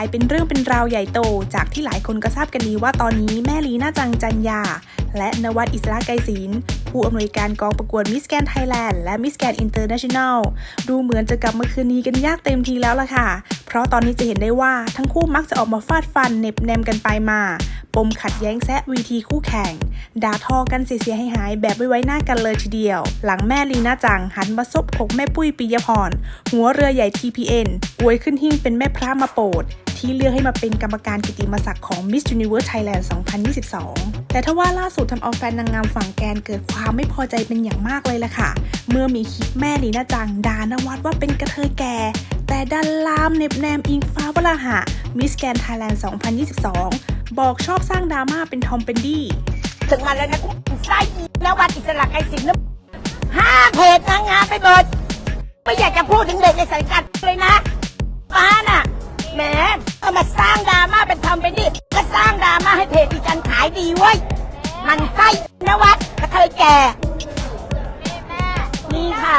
ายเป็นเรื่องเป็นราวใหญ่โต จากที่หลายคนก็ทราบกันดีว่าตอนนี้แม่ลีน่าจังจันยา และนวัดอิสระไกรศิลผู้อำนวยการกองประกวดมิสแกนไทยแลนด์และมิสแกนอินเตอร์เนชั่นแนลดูเหมือนจะกลับมาคืนนี้กันยากเต็มทีแล้วล่ะค่ะ เพราะตอนนี้จะเห็นได้ว่าทั้งคู่มักจะออกมาฟาดฟันเน็บแนมกันไปมาปมขัดแย้งแซะวีทีคู่แข่ง ด่าทอกันเสียหายหายแบบไม่ไว้หน้ากันเลยทีเดียว หลังแม่ลีน่าจังหันมาซบอกแม่ปุ้ยปิยพร หัวเรือใหญ่ TPN อวยขึ้นหิ้งเป็นแม่พระมาโปรด ที่เลือกให้มาเป็นกรรมการกิติมศักดิ์ของ Miss Universe Thailand 2022 แต่ถ้าว่าล่าสุดทำเอาแฟนนางงามฝั่งแกนเกิดความไม่พอใจเป็นอย่างมากเลยล่ะค่ะ เมื่อมีคลิปแม่ลีน่าจังดานวัดว่าเป็นกระเทยแก่ แต่ดันลามเน็บแนมอิงฟ้าวราหะ Miss Grand Thailand 2022 บอกชอบสร้างดราม่าเป็นทอมเป็นดี้ถึงมาแล้วนะกูไส้นวัดอิสระไกรศิลป์นะห้าเพจนางงามไปหมดไม่อยากจะพูดถึงเด็กในสังกัดเลยนะ ร้างดราม่าเป็นทำเป็นดิก็สร้างดราม่าให้เพจดิฉันขายดีเว้ย มันไส้นวัดกระเทยแก่นี่ค่ะ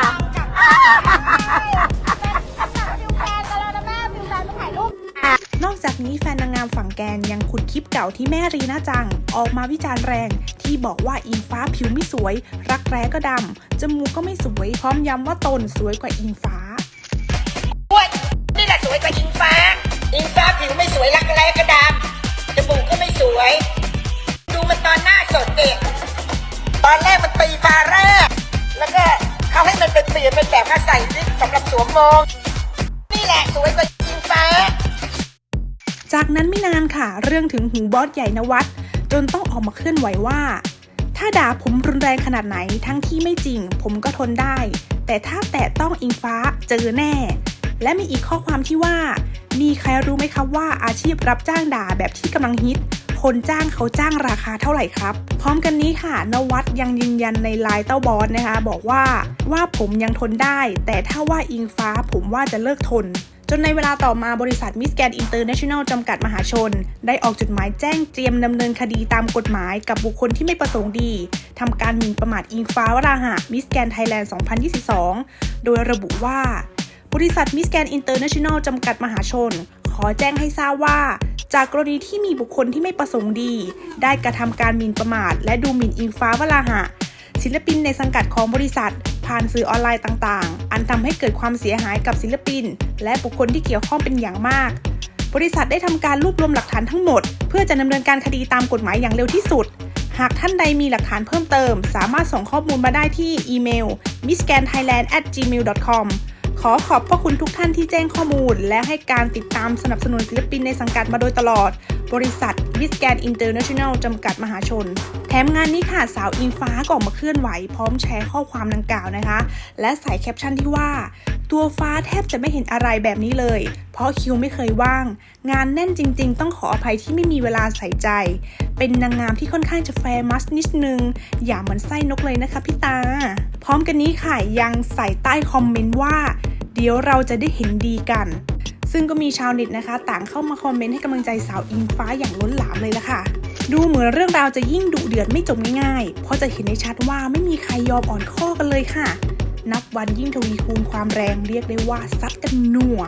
นอกจากนี้แฟนนางงามฝั่งแกนยังขุดคลิปเก่าที่แม่รีน่าจัง ออกมาวิจารณ์แรง ที่บอกว่าอิงฟ้าผิวไม่สวย รักแร้ก็ดำจมูกก็ไม่สวย พร้อมย้ำว่าตนสวยกว่าอิงฟ้า อนแรกมันตีฟ้าแรก แล้วก็เขาให้มันเป็นเปลี่ยนเป็นแบบมาใส่ลิปสำหรับสวมมอง นี่แหละสวยกว่าอิงฟ้า จากนั้นไม่นานค่ะ เรื่องถึงหูบอสใหญ่นวัดจนต้องออกมาเคลื่อนไหวว่า ถ้าด่าผมรุนแรงขนาดไหนทั้งที่ไม่จริง ผมก็ทนได้ แต่ถ้าแตะต้องอิงฟ้าเจอแน่ และมีอีกข้อความที่ว่า มีใครรู้ไหมครับว่าอาชีพรับจ้างด่าแบบที่กำลังฮิต คนจ้างเขาจ้างราคาเท่าไหร่ครับ พร้อมกันนี้ค่ะ นวัดยังยืนยันในไลน์เต้าบอสนะคะ บอกว่าว่าผมยังทนได้ แต่ถ้าว่าอิงฟ้าผมว่าจะเลิกทนจนในเวลาต่อมาบริษัทมิสแกนอินเตอร์เนชั่นแนลจำกัดมหาชน ได้ออกจดหมายแจ้งเตรียมดำเนินคดีตามกฎหมายกับบุคคลที่ไม่ประสงค์ดีทำการหมิ่นประมาทอิงฟ้าวราหะมิสแกนไทยแลนด์ 2022 โดยระบุว่า บริษัทมิสแกนอินเตอร์เนชั่นแนลจำกัดมหาชน ขอแจ้งให้ทราบว่า จากกรณีที่มีบุคคลที่ไม่ประสงค์ดี ได้กระทำการหมิ่นประมาท และดูหมิ่นอิงฟ้าวราหะ ศิลปินในสังกัดของบริษัท ผ่านสื่อออนไลน์ต่างๆ อันทำให้เกิดความเสียหายกับศิลปิน และบุคคลที่เกี่ยวข้องเป็นอย่างมาก บริษัทได้ทำการรวบรวมหลักฐานทั้งหมด เพื่อจะดำเนินการคดีตามกฎหมายอย่างเร็วที่สุดหากท่านใดมีหลักฐานเพิ่มเติม สามารถส่งข้อมูลมาได้ที่อีเมล misscanthailand@gmail.com ขอขอบพระคุณทุกท่านที่แจ้งข้อมูล และให้การติดตามสนับสนุนศิลปินในสังกัดมาโดยตลอด บริษัท m i s c a n International จำกัดมหาชน แถมงานนี้ค่ะสาวอิงฟ้าก็ออกมาเคลื่อนไหว พร้อมแชร์ข้อความดังกล่าวนะคะ และใส่แคปชั่นที่ว่า ตัวฟ้าแทบจะไม่เห็นอะไรแบบนี้เลย เพราะคิวไม่เคยว่าง งานแน่นจริง ๆ ต้องขออภัยที่ไม่มีเวลาใส่ใจ เป็นนางงามที่ค่อนข้างจะแฟร์มัสนิดนึง อย่าเหมือนไส้นกเลยนะคะพี่ตา พร้อมกันนี้ค่ะยังใส่ใต้คอมเมนต์ว่า เดี๋ยวเราจะได้เห็นดีกัน ซึ่งก็มีชาวเน็ตนะคะ ต่างเข้ามาคอมเมนต์ให้กำลังใจสาวอิงฟ้าอย่างล้นหลามเลยละค่ะ ดูเหมือนเรื่องราวจะยิ่งดุเดือดไม่จบง่ายๆ เพราะจะเห็นได้ชัดว่าไม่มีใครยอมอ่อนข้อกันเลยค่ะ นับวันยิ่งทวีคูณความแรงเรียกได้ว่าซัดกันนัว